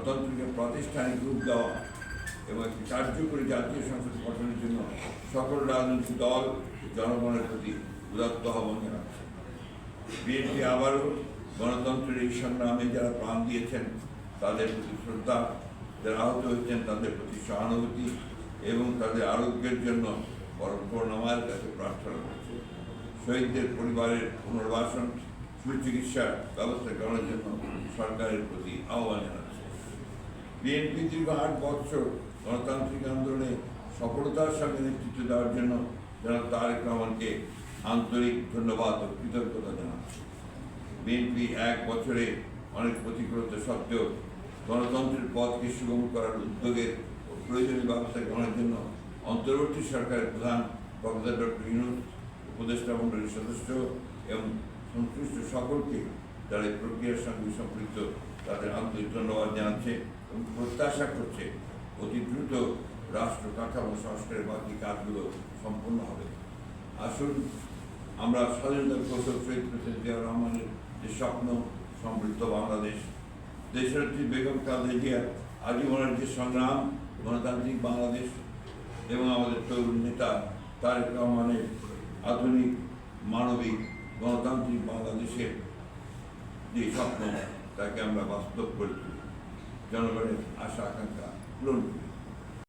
গণতন্ত্রকে প্রাতিষ্ঠানিক রূপ দেওয়া এবং একটি কার্যকরী জাতীয় সংসদ গঠনের জন্য সকল রাজনৈতিক দল জনগণের প্রতি উদাত্ত আহ্বান জানাচ্ছে। বিএনপি আবারও গণতন্ত্রের এই সংগ্রামে যারা প্রাণ দিয়েছেন, তাদের প্রতি শ্রদ্ধা, যারা আহত হয়েছেন, তাদের প্রতি সহানুভূতি এবং তাদের আরোগ্যের জন্য পরম করুণাময়ের কাছে প্রার্থনা করছে। শহীদদের পরিবারের পুনর্বাসন, সুচিকিৎসার ব্যবস্থা করার জন্য সরকারের প্রতি আহ্বান জানাচ্ছে। বিএনপি দীর্ঘ আট বছর গণতান্ত্রিক আন্দোলনে সফলতার সঙ্গে নেতৃত্ব দেওয়ার জন্য জনাব তারেক রহমানকে আন্তরিক ধন্যবাদ ও কৃতজ্ঞতা জানাচ্ছি। বিএনপি এক বছরে অনেক প্রতিকূলতা সত্ত্বেও গণতন্ত্রের পথকে সুগম করার উদ্যোগের ও প্রয়োজনীয় ব্যবস্থা গ্রহণের জন্য অন্তর্বর্তী সরকারের প্রধান প্রফেসর ডক্টর ইউনুস, উপদেষ্টা মণ্ডলীর সদস্য এবং সংশ্লিষ্ট সকলকে যারা এই প্রক্রিয়ার সঙ্গে সম্পৃক্ত তাদের আন্তরিক ধন্যবাদ জানাচ্ছে এবং প্রত্যাশা করছে অতি দ্রুত রাষ্ট্র কাঠামো সংস্কারের বাকি কাজগুলো সম্পূর্ণ হবে। আসুন, আমরা স্বাধীনতার কৌশল শহীদ প্রেসিডেন্ট জিয়া রহমানের যে স্বপ্ন, সমৃদ্ধ বাংলাদেশ, দেশের দেশনেত্রী বেগম খালেদা জিয়ার আজীবনের যে সংগ্রাম, গণতান্ত্রিক বাংলাদেশ এবং আমাদের তরুণ নেতা তারেক রহমানের আধুনিক মানবিক গণতান্ত্রিক বাংলাদেশের যে স্বপ্ন তাকে আমরা বাস্তব করে তুলি জনগণের আশা আকাঙ্ক্ষা পূরণ করি